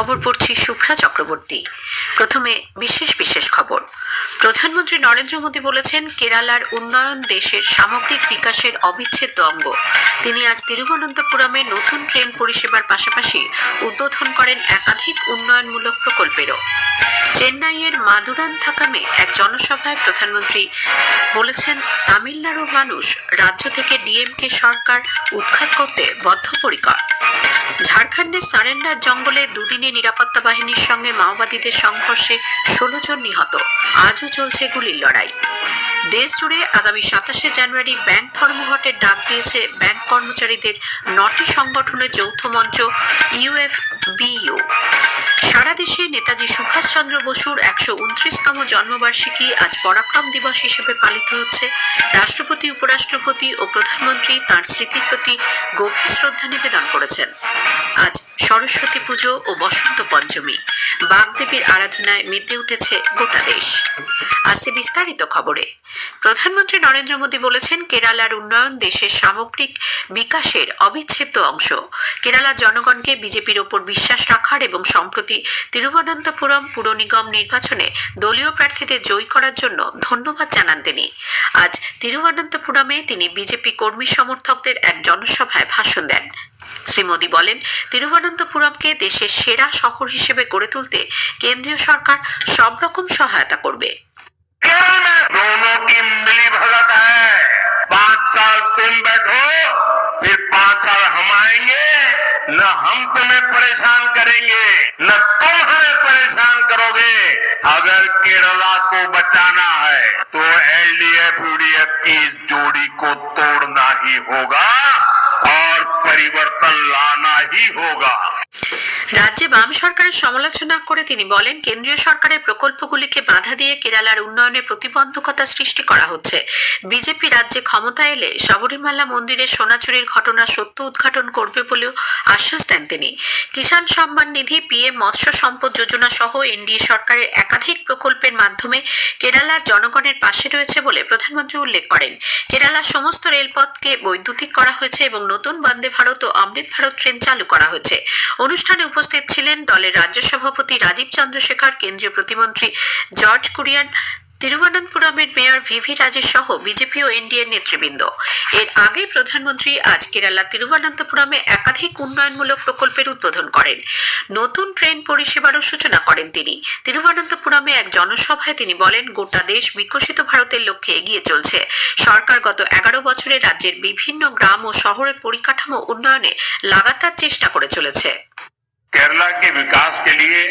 খবর পড়ছি শুভ্রা চক্রবর্তী। প্রথমে বিশেষ বিশেষ খবর। প্রধানমন্ত্রী নরেন্দ্র মোদী বলেছেন, কেরালার উন্নয়ন দেশের সামগ্রিক বিকাশের অবিচ্ছেদ্য অঙ্গ। তিনি আজ তিরুবনন্তপুরমে নতুন ট্রেন পরিষেবার পাশাপাশি উদ্বোধন করেন একাধিক উন্নয়নমূলক প্রকল্পেরও। চেন্নাইয়ের মাদুরান্থাকামে এক জনসভায় প্রধানমন্ত্রী বলেছেন, তামিলনাড়ুর মানুষ রাজ্য থেকে ডিএমকে সরকার উৎখাত করতে বদ্ধপরিকর। ঝাড়খণ্ডের সারেন্ডার জঙ্গলে দুদিনে নিরাপত্তা বাহিনীর সঙ্গে মাওবাদীদের সংঘর্ষে ষোলো জন নিহত। আজও চলছে গুলির লড়াই। দেশ জুড়ে আগামী সাতাশে জানুয়ারি ব্যাংক ধর্মঘটের ডাক দিয়েছে ব্যাংক কর্মচারীদের নটি সংগঠনের যৌথ মঞ্চ, ইউএফবিইউ। সারা দেশে নেতাজি সুভাষচন্দ্র বসুর একশো উনত্রিশতম জন্মবার্ষিকী আজ পরাক্রম দিবস হিসেবে পালিত হচ্ছে। রাষ্ট্রপতি, উপরাষ্ট্রপতি ও প্রধানমন্ত্রী তাঁর স্মৃতির প্রতি গভীর শ্রদ্ধা নিবেদন করেছেন। আজ সরস্বতী পুজো ও বসন্ত পঞ্চমী। বাগদেবীর আরাধনায় মেতে উঠেছে গোটা দেশ। আসছে বিস্তারিত খবরে। প্রধানমন্ত্রী নরেন্দ্র মোদী বলেছেন, কেরালার উন্নয়ন দেশের সামগ্রিক বিকাশের অবিচ্ছেদ্য অংশ। কেরালার জনগণকে বিজেপির ওপর বিশ্বাস রাখার এবং সম্প্রতি তিরুবনন্তপুরম পুর নিগম নির্বাচনে দলীয় প্রার্থীদের জয়ী করার জন্য ধন্যবাদ জানান তিনি। আজ তিরুবনন্তপুরমে তিনি বিজেপি কর্মী সমর্থকদের এক জনসভায় ভাষণ দেন। শ্রী মোদী বলেন তিরুবনন্তপুরমকে দেশের সেরা শহর হিসেবে গড়ে তুলতে কেন্দ্রীয় সরকার সব রকম সহায়তা করবে केरल में दोनों की मिली भगत है पांच साल तुम बैठो फिर पांच साल हम आएंगे न हम तुम्हें परेशान करेंगे न तुम हमें परेशान करोगे अगर केरला को बचाना है तो एलडीएफ यूडीएफ की इस जोड़ी को तोड़ना ही होगा और परिवर्तन लाना ही होगा। রাজ্যে বাম সরকারের সমালোচনা করে তিনি বলেন, কেন্দ্রীয় সরকারের প্রকল্পগুলিকে বাধা দিয়ে কেরালার উন্নয়নে প্রতিবন্ধকতা সৃষ্টি করা হচ্ছে। বিজেপি রাজ্যে ক্ষমতা এলে শবরীমালা মন্দিরের সোনাচুরির ঘটনা সত্য উদ্ঘাটন করবে বলেও আশ্বাস দেন তিনি। কিষাণ সম্মান নিধি, পিএম মৎস্য সম্পদ যোজনা সহ এনডিএ সরকারের একাধিক প্রকল্পের মাধ্যমে কেরালার জনগণের পাশে রয়েছে বলে প্রধানমন্ত্রী উল্লেখ করেন। কেরালার সমস্ত রেলপথকে বৈদ্যুতিক করা হয়েছে এবং নতুন বন্দে ভারত ও অমৃত ভারত ট্রেন চালু করা হয়েছে। অনুষ্ঠানে উপস্থিত ছিলেন দলের রাজ্য সভাপতি রাজীব চন্দ্রশেখর, কেন্দ্রীয় প্রতিমন্ত্রী জর্জ কুরিয়ান, তিরুবনন্তপুরমের মেয়র ভিভি রাজেশ সহ বিজেপি ও এনডিএর নেতৃবৃন্দ। এর আগে প্রধানমন্ত্রী আজ কেরালা তিরুবনন্তপুরমে একাধিক উন্নয়নমূলক প্রকল্পের উদ্বোধন করেন। নতুন ট্রেন পরিষেবারও সূচনা করেন তিনি। তিরুবনন্তপুরমে এক জনসভায় তিনি বলেন, গোটা দেশ বিকশিত ভারতের লক্ষ্যে এগিয়ে চলছে। সরকার গত এগারো বছরে রাজ্যের বিভিন্ন গ্রাম ও শহরের পরিকাঠামো উন্নয়নে লাগাতার চেষ্টা করে চলেছে। केरला के विकास के लिए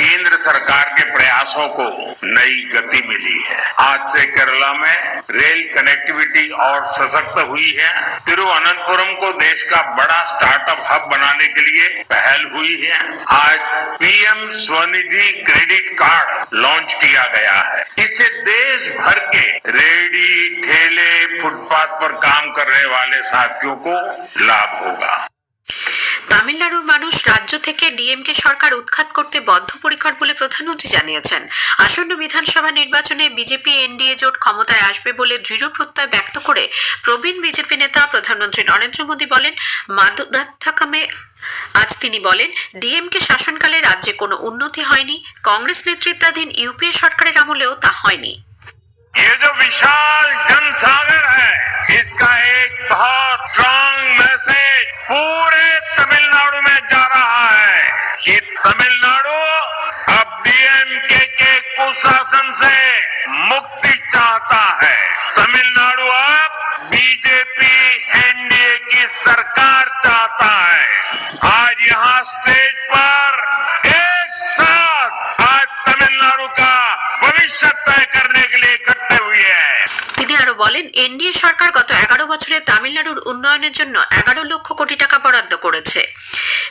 केंद्र सरकार के प्रयासों को नई गति मिली है। आज से केरला में रेल कनेक्टिविटी और सशक्त हुई है। तिरुवनंतपुरम को देश का बड़ा स्टार्टअप हब बनाने के लिए पहल हुई है। आज PM Svanidhi credit card launch किया गया है। इससे देश भर के रेडी, ठेले, फुटपाथ पर काम करने वाले साथियों को लाभ होगा। তামিলনাড়ুর মানুষ রাজ্য থেকে ডিএমকে সরকার উৎখাত করতে বদ্ধপরিকর বলে প্রধানমন্ত্রী জানিয়েছেন। আসন্ন বিধানসভা নির্বাচনে বিজেপি এনডিএ জোট ক্ষমতায় আসবে বলে দৃঢ় প্রত্যয় ব্যক্ত করে প্রবীণ বিজেপি নেতা প্রধানমন্ত্রী নরেন্দ্র মোদী বলেন মাদুরাথাকামে আজ তিনি বলেন, ডিএমকে শাসনকালে রাজ্যে কোনো উন্নতি হয়নি, কংগ্রেস নেতৃত্বাধীন ইউপিএ সরকারের আমলেও তা হয়নি। जो आज यहाँ स्टेज पर एक साथ आज तमिलनाडु का भविष्य तय करने के लिए इकट्ठे हुए हैं তিনি আরো বলেন এনডিএ সরকার গত এগারো বছরে তামিলনাড়ুর উন্নয়নের জন্য এগারো লক্ষ কোটি টাকা বরাদ্দ করেছে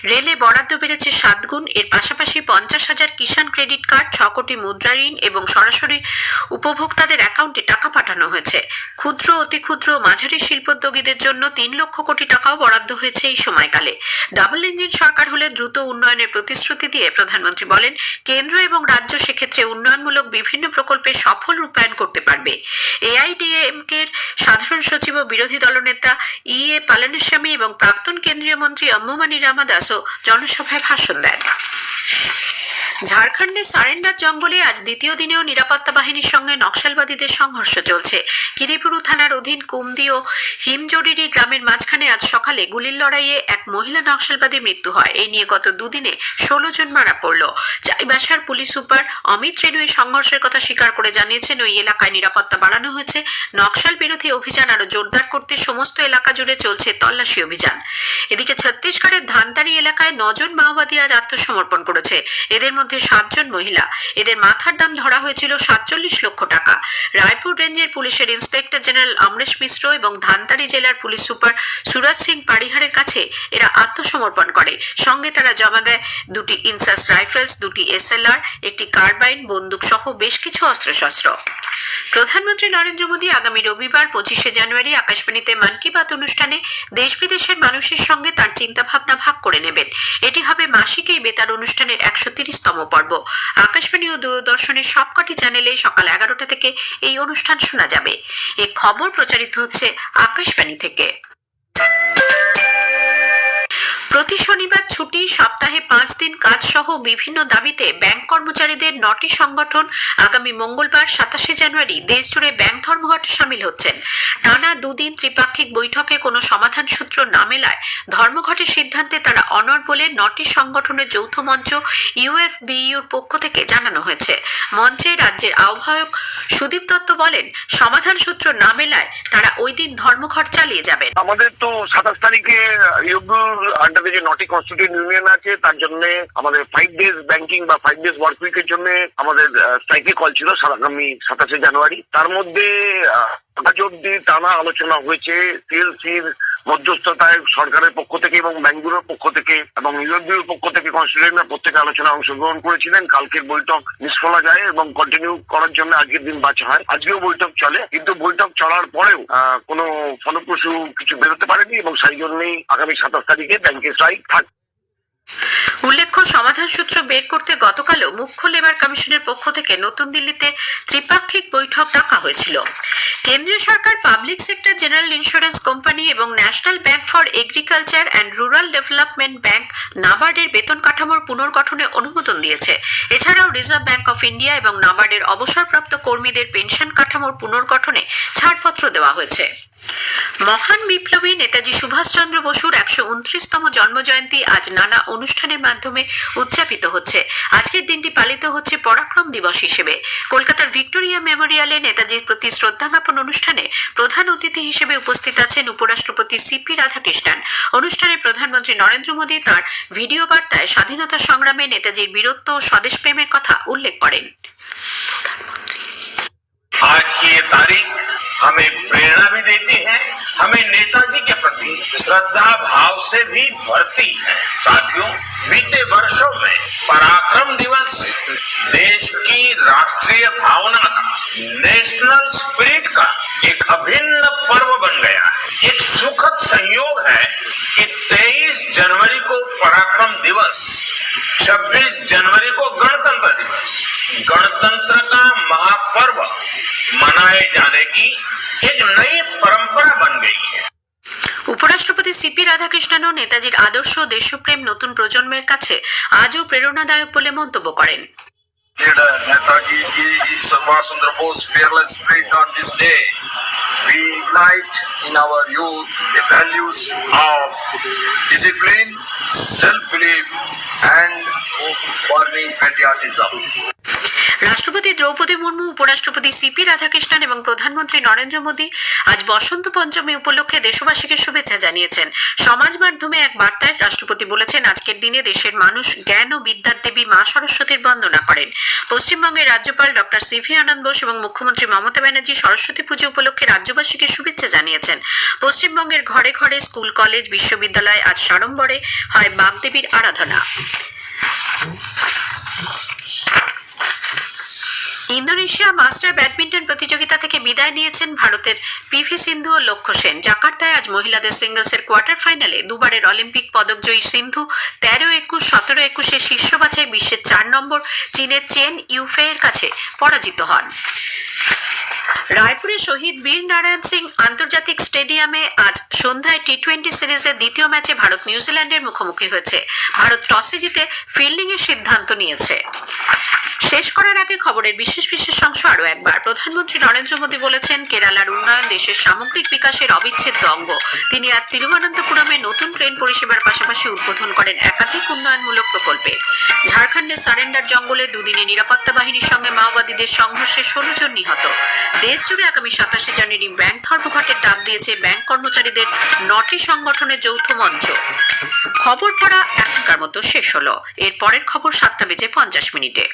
রেলে বরাদ্দ বেড়েছে সাত গুণ। এর পাশাপাশি পঞ্চাশ হাজার কিষাণ ক্রেডিট কার্ড, ছ কোটি মুদ্রা ঋণ এবং সরাসরি উপভোক্তাদের অ্যাকাউন্টে টাকা পাঠানো হয়েছে। ক্ষুদ্র, অতি ক্ষুদ্র মাঝারি শিল্পোদ্যোগীদের জন্য তিন লক্ষ কোটি টাকাও বরাদ্দ হয়েছে এই সময়কালে। ডাবল ইঞ্জিন সরকার হলে দ্রুত উন্নয়নের প্রতিশ্রুতি দিয়ে প্রধানমন্ত্রী বলেন, কেন্দ্র এবং রাজ্য সেক্ষেত্রে উন্নয়নমূলক বিভিন্ন প্রকল্পে সফল রূপায়ণ করতে পারবে। এআইডিএমকের সাধারণ সচিব ও বিরোধী দলনেতা ই এ পালানিস্বামী এবং প্রাক্তন কেন্দ্রীয় মন্ত্রী অম্মুমানি রামাদাসও জনসভায় ভাষণ দেন। ঝাড়খণ্ডের সারেন্ডার জঙ্গলে আজ দ্বিতীয় দিনেও নিরাপত্তা বাহিনীর সঙ্গে নকশালবাদীদের সংঘর্ষ চলছে। কিরিপুরু থানার অধীন কুমদি ও হিমজোডিরি গ্রামের মাঝখানে আজ সকালে গুলির লড়াইয়ে এক মহিলা নকশালবাদীর মৃত্যু হয়। এই নিয়ে গত দুদিনে ষোলো জন মারা পড়ল। চাইবাসার পুলিশ সুপার অমিত রেণু এই সংঘর্ষের কথা স্বীকার করে জানিয়েছেন, ওই এলাকায় নিরাপত্তা বাড়ানো হয়েছে। নকশাল বিরোধী অভিযান আরও জোরদার করতে সমস্ত এলাকা জুড়ে চলছে তল্লাশি অভিযান। এদিকে ছত্তিশগড়ের ধানতারি এলাকায় নজন মাওবাদী আজ আত্মসমর্পণ করেছে। এদের মধ্যে সাতজন মহিলা। এদের মাথার দাম ধরা হয়েছিল সাতচল্লিশ লক্ষ টাকা। রায়পুর রেঞ্জের পুলিশের ইন্সপেক্টর জেনারেল অমরেশ মিশ্র এবং ধানতারি জেলার পুলিশ সুপার সুরজ সিং পারিহারের কাছে এরা আত্মসমর্পণ করে। সঙ্গে তারা জমা দেয় দুটি ইনসাস রাইফেলস, দুটি এসএলআর, একটি কার্বাইন বন্দুক সহ বেশ কিছু অস্ত্রশস্ত্র। প্রধানমন্ত্রী নরেন্দ্র মোদী আগামী রবিবার পঁচিশে জানুয়ারি আকাশবাণীতে মন কি বাত অনুষ্ঠানে দেশ বিদেশের মানুষের সঙ্গে তার চিন্তাভাবনা ভাগ করে নেবেন। এটি হবে মাসিক এই বেতার অনুষ্ঠানের একশো তিরিশতম পর্ব। আকাশবাণী ও দূরদর্শনের সবকটি চ্যানেলে সকাল এগারোটা থেকে এই অনুষ্ঠান শোনা যাবে। এ খবর প্রচারিত হচ্ছে আকাশবাণী থেকে। প্রতি শনিবার ছুটি, সপ্তাহে পাঁচ দিন কাজ সহ বিভিন্ন দাবিতে ব্যাংক কর্মচারীদের নটি সংগঠন আগামী মঙ্গলবার সাতাশে জানুয়ারি দেশজুড়ে ব্যাংক ধর্মঘটে সামিল হচ্ছেন টানা দুদিন ত্রিপাক্ষিক বৈঠকে কোনো সমাধান সূত্র না মেলায় ধর্মঘটের সিদ্ধান্তে তারা অনর বলে নটি সংগঠনের যৌথ মঞ্চ ইউএফবিইউর পক্ষ থেকে জানানো হয়েছে। মঞ্চে রাজ্যের আহ্বায়ক সুদীপ দত্ত বলেন, সমাধান সূত্র না মেলায় তারা ওই দিন ধর্মঘট চালিয়ে যাবেন। আমাদের তো সাতাশ তারিখে আন্ডারে যে নটি কনস্টিটিউট ইউনিয়ন আছে, তার জন্য আমাদের ফাইভ ডেজ ব্যাংকিং বা ফাইভ ডেজ ওয়ার্ক উইকের জন্য আমাদের স্ট্রাইকে কল ছিল আগামী সাতাশে জানুয়ারি। তার মধ্যে অব্দি টানা আলোচনা হয়েছে সিএলসির মধ্যস্থতায় সরকারের পক্ষ থেকে এবং ব্যাংকগুলোর পক্ষ থেকে এবং ইউরোপীয় পক্ষ থেকে কনস্টিটিউশনের প্রত্যেকে আলোচনা অংশগ্রহণ করেছিলেন। কালকের বৈঠক নিষ্ফলা যায় এবং কন্টিনিউ করার জন্য আগের দিন বাঁচা হয়। আজকেও বৈঠক চলে, কিন্তু বৈঠক চলার পরেও কোনো ফলপ্রসূ কিছু বেরোতে পারেনি এবং সেই জন্যই আগামী সাতাশ তারিখে ব্যাংকের স্ট্রাইক থাকবে উল্লেখ্য সমাধান সূত্র বের করতে গতকালও মুখ্য লেবার কমিশনের পক্ষ থেকে নতুন দিল্লিতে ত্রিপাক্ষিক বৈঠক ডাকা হয়েছিল। কেন্দ্রীয় সরকার, public sector, general insurance company এবং national bank for agriculture and rural development bank নাবার্ডের বেতন কাঠামোর পুনর্গঠনে অনুমোদন দিয়েছে। এছাড়াও রিজার্ভ ব্যাংক অফ ইন্ডিয়া এবং নাবার্ডের অবসরপ্রাপ্ত কর্মীদের পেনশন কাঠামোর পুনর্গঠনে ছাড়পত্র দেওয়া হয়েছে। মহান বিপ্লবী নেতাজি সুভাষচন্দ্র বসুর একশো উনত্রিশতম জন্মজয়ন্তী আজ নানা অনুষ্ঠানের মাধ্যমে উদযাপিত হচ্ছে। আজকের দিনটি পালিত হচ্ছে পরাক্রম দিবস হিসেবে। কলকাতার ভিক্টোরিয়া মেমোরিয়ালে নেতাজির প্রতি শ্রদ্ধা জ্ঞাপন অনুষ্ঠানে প্রধান অতিথি হিসেবে উপস্থিত আছেন উপরাষ্ট্রপতি সিপি রাধাকৃষ্ণন। অনুষ্ঠানে প্রধানমন্ত্রী নরেন্দ্র মোদী তাঁর ভিডিও বার্তায় স্বাধীনতা সংগ্রামে নেতাজির বীরত্ব ও স্বদেশপ্রেমের কথা উল্লেখ করেন। আজকে তারিখ हमें प्रेरणा भी देती है, हमें नेताजी के प्रति श्रद्धा भाव से भी भरती है। साथियों, बीते वर्षों में पराक्रम दिवस देश की राष्ट्रीय भावना का, नेशनल स्पिरिट का एक अभिन्न पर्व बन गया है। एक सुखद संयोग है कि 23 जनवरी को पराक्रम दिवस 26 जनवरी को गणतंत्र दिवस, गणतंत्र मनाए जाने की एक नई परंपरा बन गई है উপরাষ্ট্রপতি সিপি রাধাকৃষ্ণনও নেতাজির আদর্শ ও দেশপ্রেম নতুন প্রজন্মের কাছে আজও প্রেরণাদায়ক বলে মন্তব্য করেন leader Netaji Ji Subhash Chandra Bose fearless spirit on this day. We ignite in our youth the values of discipline, self-belief and burning patriotism. রাষ্ট্রপতি দ্রৌপদী মুর্মু, উপরাষ্ট্রপতি সিপি রাধাকৃষ্ণন এবং প্রধানমন্ত্রী নরেন্দ্র মোদী আজ বসন্ত পঞ্চমী উপলক্ষে দেশবাসীকে শুভেচ্ছা জানিয়েছেন। সমাজ মাধ্যমে এক বার্তায় রাষ্ট্রপতি বলেছেন, আজকের দিনে দেশের মানুষ জ্ঞান ও বিদ্যার দেবী মা সরস্বতীর বন্দনা করেন। পশ্চিমবঙ্গের রাজ্যপাল ডক্টর সিভি আনন্দ বোস এবং মুখ্যমন্ত্রী মমতা ব্যানার্জি সরস্বতী পুজো উপলক্ষে রাজ্যবাসীকে শুভেচ্ছা জানিয়েছেন। পশ্চিমবঙ্গের ঘরে ঘরে স্কুল, কলেজ, বিশ্ববিদ্যালয় আজ সাড়ম্বরে হয় বাগদেবীর আরাধনা। ইন্দোনেশিয়া মাস্টার ব্যাডমিন্টন প্রতিযোগিতা থেকে বিদায় নিয়েছেন ভারতের পিভি সিন্ধু ও লক্ষ্য সেন। জাকার্তায় আজ মহিলাদের সিঙ্গলসের কোয়ার্টার ফাইনালে দুবারের অলিম্পিক পদকজয়ী সিন্ধু তেরো একুশ, সতেরো একুশে শীর্ষ বাছাই বিশ্বের চার নম্বর চীনের চেন ইউফে এর কাছে পরাজিত হন। রায়পুরে শহীদ বীর নারায়ণ সিং আন্তর্জাতিক স্টেডিয়ামে আজ সন্ধ্যায় টি টোয়েন্টি সিরিজের দ্বিতীয় ম্যাচে ভারত নিউজিল্যান্ডের মুখোমুখি হয়েছে। ভারত টসে জিতে ফিল্ডিং এর সিদ্ধান্ত নিয়েছে। শেষ করার আগে খবরের বিশেষ বিশেষ অংশ আরও একবার। প্রধানমন্ত্রী নরেন্দ্র মোদী বলেছেন, কেরালার উন্নয়ন দেশের সামগ্রিক বিকাশের অবিচ্ছেদ্য অঙ্গ। তিনি আজ তিরুবনন্তপুরমে নতুন ট্রেন পরিষেবার পাশাপাশি উদ্বোধন করেন একাধিক উন্নয়নমূলক প্রকল্পে। ঝাড়খণ্ডের সারেন্ডার জঙ্গলে দুদিনে নিরাপত্তা বাহিনীর সঙ্গে মাওবাদীদের সংঘর্ষে ষোলো জন নিহত। দেশ জুড়ে আগামী সাতাশে জানুয়ারি ব্যাংক ধর্মঘটের ডাক দিয়েছে ব্যাংক কর্মচারীদের নটি সংগঠনের যৌথ মঞ্চ। খবর পড়া এখনকার মতো শেষ হলো। এর পরের খবর সাতটা বেজে পঞ্চাশ মিনিটে।